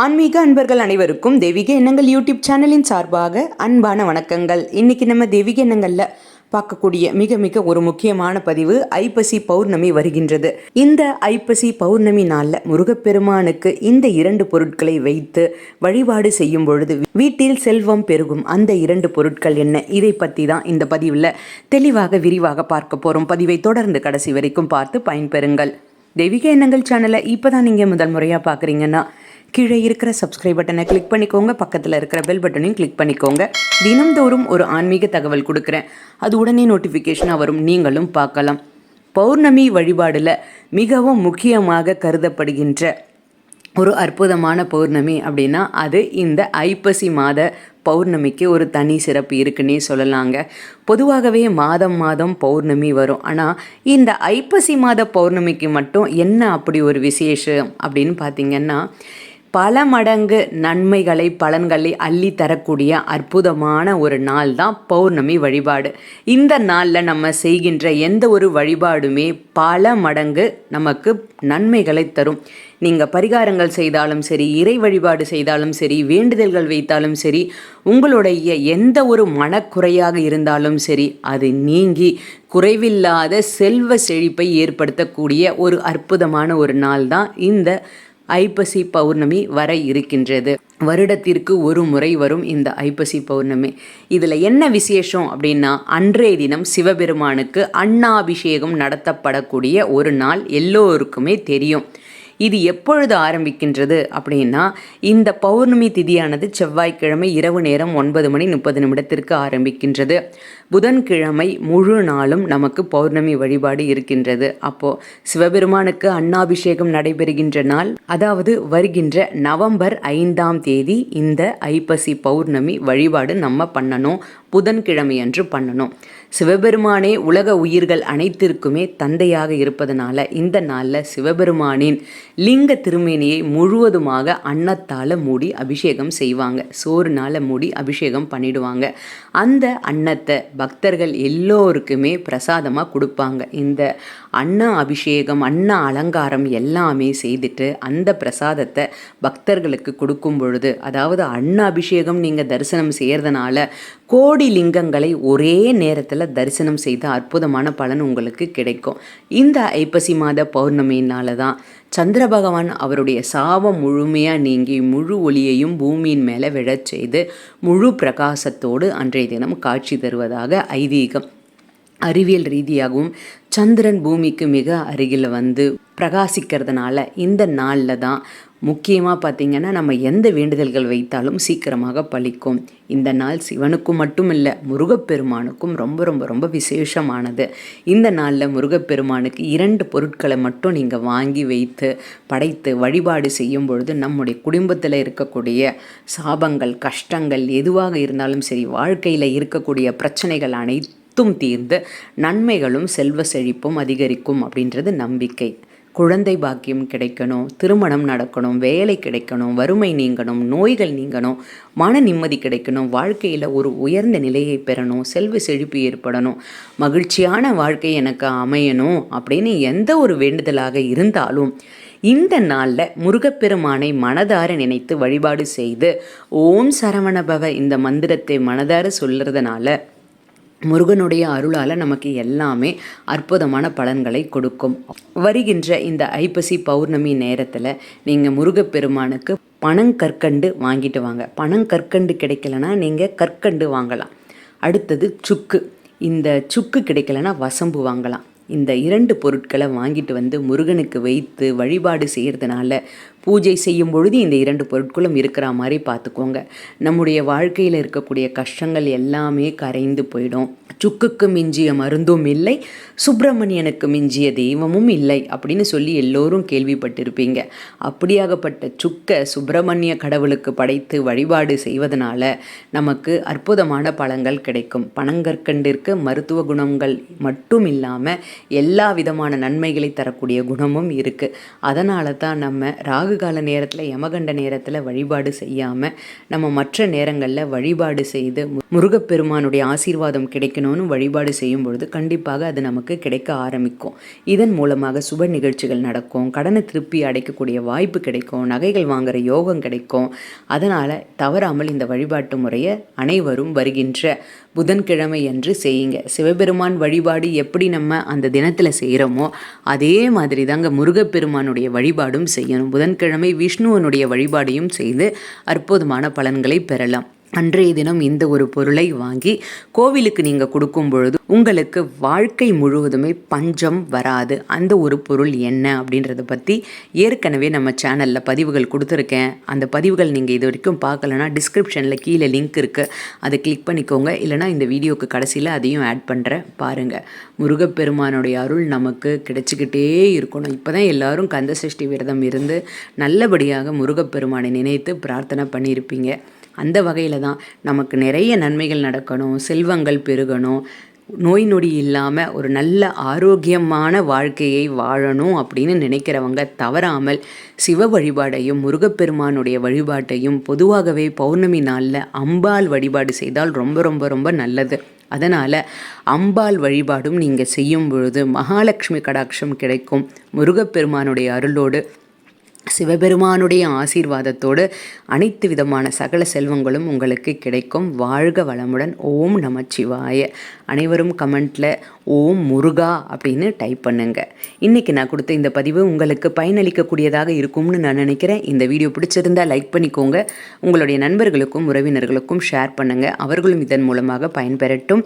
ஆன்மீக அன்பர்கள் அனைவருக்கும் தெய்வீக எண்ணங்கள் யூடியூப் சேனலின் சார்பாக அன்பான வணக்கங்கள். இன்றைக்கி நம்ம தெய்வீக எண்ணங்களில் பார்க்கக்கூடிய மிக மிக ஒரு முக்கியமான பதிவு ஐப்பசி பௌர்ணமி வருகின்றது. இந்த ஐப்பசி பௌர்ணமி நாளில் முருகப்பெருமானுக்கு இந்த இரண்டு பொருட்களை வைத்து வழிபாடு செய்யும் பொழுது வீட்டில் செல்வம் பெருகும் அந்த இரண்டு பொருட்கள் என்ன? இதை பற்றி தான் இந்த பதிவில் தெளிவாக விரிவாக பார்க்க போகிறோம் பதிவை தொடர்ந்து கடைசி வரைக்கும் பார்த்து பயன்பெறுங்கள். தெய்வீக எண்ணங்கள் சேனலை இப்போ தான் நீங்கள் முதல் முறையாக பார்க்குறீங்கன்னா கீழே இருக்கிற சப்ஸ்கிரைப் பட்டனை கிளிக் பண்ணிக்கோங்க. பக்கத்தில் இருக்கிற பெல் பட்டனையும் கிளிக் பண்ணிக்கோங்க. தினம்தோறும் ஒரு ஆன்மீக தகவல் கொடுக்குறேன். அது உடனே நோட்டிஃபிகேஷனாக வரும். நீங்களும் பார்க்கலாம். பௌர்ணமி வழிபாடில் மிகவும் முக்கியமாக கருதப்படுகின்ற ஒரு அற்புதமான பௌர்ணமி அப்படின்னா அது இந்த ஐப்பசி மாத பௌர்ணமிக்கு ஒரு தனி சிறப்பு இருக்குன்னே சொல்லலாங்க. பொதுவாகவே மாதம் மாதம் பௌர்ணமி வரும். ஆனால் இந்த ஐப்பசி மாத பௌர்ணமிக்கு மட்டும் என்ன அப்படி ஒரு விசேஷம் அப்படின்னு பார்த்தீங்கன்னா பல மடங்கு நன்மைகளை பலன்களை அள்ளி தரக்கூடிய அற்புதமான ஒரு நாள் தான் பௌர்ணமி வழிபாடு. இந்த நாளில் நம்ம செய்கின்ற எந்த ஒரு வழிபாடுமே பல மடங்கு நமக்கு நன்மைகளை தரும். நீங்கள் பரிகாரங்கள் செய்தாலும் சரி இறை வழிபாடு செய்தாலும் சரி வேண்டுதல்கள் வைத்தாலும் சரி உங்களுடைய எந்த ஒரு மனக்குறையாக இருந்தாலும் சரி அது நீங்கி குறைவில்லாத செல்வ செழிப்பை ஏற்படுத்தக்கூடிய ஒரு அற்புதமான ஒரு நாள் தான் இந்த ஐப்பசி பௌர்ணமி வர இருக்கின்றது. வருடத்திற்கு ஒரு முறை வரும் இந்த ஐப்பசி பௌர்ணமி. இதில் என்ன விசேஷம் அப்படின்னா அன்றைய தினம் சிவபெருமானுக்கு அண்ணாபிஷேகம் நடத்தப்படக்கூடிய ஒரு நாள் எல்லோருக்குமே தெரியும். இது எப்பொழுது ஆரம்பிக்கின்றது அப்படின்னா இந்த பௌர்ணமி திதியானது செவ்வாய்க்கிழமை இரவு நேரம் ஒன்பது மணி முப்பது நிமிடத்திற்கு ஆரம்பிக்கின்றது. புதன்கிழமை முழு நாளும் நமக்கு பௌர்ணமி வழிபாடு இருக்கின்றது. அப்போ சிவபெருமானுக்கு அன்னாபிஷேகம் நடைபெறுகின்ற நாள் அதாவது வருகின்ற நவம்பர் ஐந்தாம் தேதி இந்த ஐப்பசி பௌர்ணமி வழிபாடு நம்ம பண்ணணும் புதன்கிழமை அன்று பண்ணணும். சிவபெருமானே உலக உயிர்கள் அனைத்திற்குமே தந்தையாக இருப்பதனால இந்த நாளில் சிவபெருமானின் லிங்க திருமேனியை முழுவதுமாக அன்னத்தால் மூடி அபிஷேகம் செய்வாங்க. சோறுனால மூடி அபிஷேகம் பண்ணிடுவாங்க. அந்த அன்னத்தை பக்தர்கள் எல்லோருக்குமே பிரசாதமாக கொடுப்பாங்க. இந்த அன்ன அபிஷேகம் அன்ன அலங்காரம் எல்லாமே செய்துட்டு அந்த பிரசாதத்தை பக்தர்களுக்கு கொடுக்கும் பொழுது அதாவது அன்ன அபிஷேகம் நீங்கள் தரிசனம் செய்கிறதுனால கோடி லிங்கங்களை ஒரே நேரத்தில் தரிசனம் செய்த அற்புதமான பலன் உங்களுக்கு கிடைக்கும். இந்த ஐப்பசி மாத பௌர்ணமியினால தான் சந்திர பகவான் அவருடைய சாபம் முழுமையாக நீங்கி முழு ஒளியையும் பூமியின் மேலே விழச் செய்து முழு பிரகாசத்தோடு அன்றைய தினம் காட்சி தருவதாக ஐதீகம். அறிவியல் ரீதியாகவும் சந்திரன் பூமிக்கு மிக அருகில் வந்து பிரகாசிக்கிறதுனால இந்த நாளில் தான் முக்கியமாக பார்த்திங்கன்னா நம்ம எந்த வேண்டுதல்கள் வைத்தாலும் சீக்கிரமாக பழிக்கும் இந்த நாள் சிவனுக்கும் மட்டும் இல்லை முருகப்பெருமானுக்கும் ரொம்ப ரொம்ப ரொம்ப விசேஷமானது. இந்த நாளில் முருகப்பெருமானுக்கு இரண்டு பொருட்களை மட்டும் நீங்கள் வாங்கி வைத்து படைத்து வழிபாடு செய்யும் பொழுது நம்முடைய குடும்பத்தில் இருக்கக்கூடிய சாபங்கள் கஷ்டங்கள் எதுவாக இருந்தாலும் சரி வாழ்க்கையில் இருக்கக்கூடிய பிரச்சனைகள் அனைத்தும் தீர்ந்து நன்மைகளும் செல்வ செழிப்பும் அதிகரிக்கும் அப்படின்றது நம்பிக்கை. குழந்தை பாக்கியம் கிடைக்கணும் திருமணம் நடக்கணும் வேலை கிடைக்கணும் வறுமை நீங்கணும் நோய்கள் நீங்கணும் மன நிம்மதி கிடைக்கணும் வாழ்க்கையில் ஒரு உயர்ந்த நிலையை பெறணும் செல்வ செழிப்பு ஏற்படணும் மகிழ்ச்சியான வாழ்க்கை எனக்கு அமையணும் அப்படின்னு எந்த ஒரு வேண்டுதலாக இருந்தாலும் இந்த நாளில் முருகப்பெருமானை மனதார நினைத்து வழிபாடு செய்து ஓம் சரவணபவ இந்த மந்திரத்தை மனதார சொல்கிறதுனால முருகனுடைய அருளால் நமக்கு எல்லாமே அற்புதமான பலன்களை கொடுக்கும். வருகின்ற இந்த ஐப்பசி பௌர்ணமி நேரத்தில் நீங்கள் முருகப்பெருமானுக்கு பனங்கற்கண்டு வாங்கிட்டு வாங்க. பனங்கற்கண்டு கிடைக்கலனா நீங்கள் கற்கண்டு வாங்கலாம். அடுத்தது சுக்கு. இந்த சுக்கு கிடைக்கலனா வசம்பு வாங்கலாம். இந்த இரண்டு பொருட்களை வாங்கிட்டு வந்து முருகனுக்கு வைத்து வழிபாடு செய்கிறதுனால பூஜை செய்யும் பொழுது இந்த இரண்டு பொருட்களும் இருக்கிற மாதிரி பார்த்துக்கோங்க. நம்முடைய வாழ்க்கையில் இருக்கக்கூடிய கஷ்டங்கள் எல்லாமே கரைந்து போயிடும். சுக்குக்கு மிஞ்சிய மருந்தும் இல்லை சுப்பிரமணியனுக்கு மிஞ்சிய தெய்வமும் இல்லை அப்படின்னு சொல்லி எல்லோரும் கேள்விப்பட்டிருப்பீங்க. அப்படியாகப்பட்ட சுக்க சுப்பிரமணிய கடவுளுக்கு படைத்து வழிபாடு செய்வதனால நமக்கு அற்புதமான பழங்கள் கிடைக்கும். பனங்கற்கண்டிற்கு மருத்துவ குணங்கள் மட்டும் இல்லாமல் எல்லா விதமான நன்மைகளை தரக்கூடிய குணமும் இருக்குது அதனால தான் நம்ம ராகு ராகு கால நேரத்தில் யமகண்ட நேரத்தில் வழிபாடு செய்யாமல் நம்ம மற்ற நேரங்களில் வழிபாடு செய்து முருகப்பெருமானுடைய ஆசீர்வாதம் கிடைக்கணும்னு வழிபாடு செய்யும் பொழுது கண்டிப்பாக அது நமக்கு கிடைக்க ஆரம்பிக்கும். இதன் மூலமாக சுப நிகழ்ச்சிகள் நடக்கும் கடனை திருப்பி அடைக்கக்கூடிய வாய்ப்பு கிடைக்கும் நகைகள் வாங்குற யோகம் கிடைக்கும். அதனால் தவறாமல் இந்த வழிபாட்டு முறையை அனைவரும் வருகின்ற புதன்கிழமை அன்று செய்யுங்க. சிவபெருமான் வழிபாடு எப்படி நம்ம அந்த தினத்தில் செய்கிறோமோ அதே மாதிரி தாங்க முருகப்பெருமானுடைய வழிபாடும் செய்யணும். புதன்கிழமை விஷ்ணுவனுடைய வழிபாடையும் செய்து அற்புதமான பலன்களை பெறலாம். அன்றைய தினம் இந்த ஒரு பொருளை வாங்கி கோவிலுக்கு நீங்கள் கொடுக்கும் பொழுது உங்களுக்கு வாழ்க்கை முழுவதுமே பஞ்சம் வராது. அந்த ஒரு பொருள் என்ன அப்படின்றத பற்றி ஏற்கனவே நம்ம சேனலில் பதிவுகள் கொடுத்துருக்கேன். அந்த பதிவுகள் நீங்கள் இது வரைக்கும் பார்க்கலனா டிஸ்கிரிப்ஷனில் கீழே லிங்க் இருக்குது அதை கிளிக் பண்ணிக்கோங்க. இல்லைனா இந்த வீடியோக்கு கடைசியில் அதையும் ஆட் பண்ணுறேன் பாருங்கள் முருகப்பெருமானுடைய அருள் நமக்கு கிடைச்சிக்கிட்டே இருக்கணும். இப்போ தான் எல்லாரும் கந்த சஷ்டி விரதம் இருந்து நல்லபடியாக முருகப்பெருமானை நினைத்து பிரார்த்தனை பண்ணியிருப்பீங்க. அந்த வகையில் தான் நமக்கு நிறைய நன்மைகள் நடக்கணும் செல்வங்கள் பெருகணும் நோய் நொடி இல்லாமல் ஒரு நல்ல ஆரோக்கியமான வாழ்க்கையை வாழணும் அப்படின்னு நினைக்கிறவங்க தவறாமல் சிவ வழிபாடையும் முருகப்பெருமானுடைய வழிபாட்டையும் பொதுவாகவே பௌர்ணமி நாளில் அம்பாள் வழிபாடு செய்தால் ரொம்ப ரொம்ப ரொம்ப நல்லது. அதனால் அம்பாள் வழிபாடும் நீங்கள் செய்யும் பொழுது மகாலட்சுமி கடாட்சம் கிடைக்கும். முருகப்பெருமானுடைய அருளோடு சிவபெருமானுடைய ஆசீர்வாதத்தோடு அனைத்து விதமான சகல செல்வங்களும் உங்களுக்கு கிடைக்கும். வாழ்க வளமுடன். ஓம் நமச்சிவாய. அனைவரும் கமெண்ட்டில் ஓம் முருகா அப்படின்னு டைப் பண்ணுங்க. இன்றைக்கி நான் கொடுத்த இந்த பதிவு உங்களுக்கு பயனளிக்கக்கூடியதாக இருக்கும்னு நான் நினைக்கிறேன். இந்த வீடியோ பிடிச்சிருந்தா லைக் பண்ணிக்கோங்க. உங்களுடைய நண்பர்களுக்கும் உறவினர்களுக்கும் ஷேர் பண்ணுங்கள் அவர்களும் இதன் மூலமாக பயன்பெறட்டும்.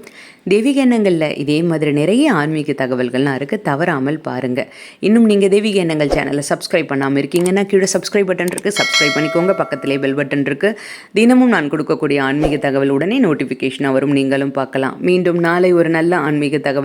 தெய்வீக எண்ணங்களில் இதே மாதிரி நிறைய ஆன்மீக தகவல்கள்லாம் இருக்குது தவறாமல் பாருங்கள் இன்னும் நீங்கள் தெய்வீக எண்ணங்கள் சேனலை சப்ஸ்கிரைப் பண்ணாமல் இருக்கீங்கன்னா கீழே சப்ஸ்கிரைப் பட்டன் இருக்குது சப்ஸ்கிரைப் பண்ணிக்கோங்க. பக்கத்திலே பெல் பட்டன் இருக்குது தினமும் நான் கொடுக்கக்கூடிய ஆன்மீக தகவல் உடனே நோட்டிஃபிகேஷன் வரும். நீங்களும் பார்க்கலாம். மீண்டும் நாளை ஒரு நல்ல ஆன்மீக தகவல்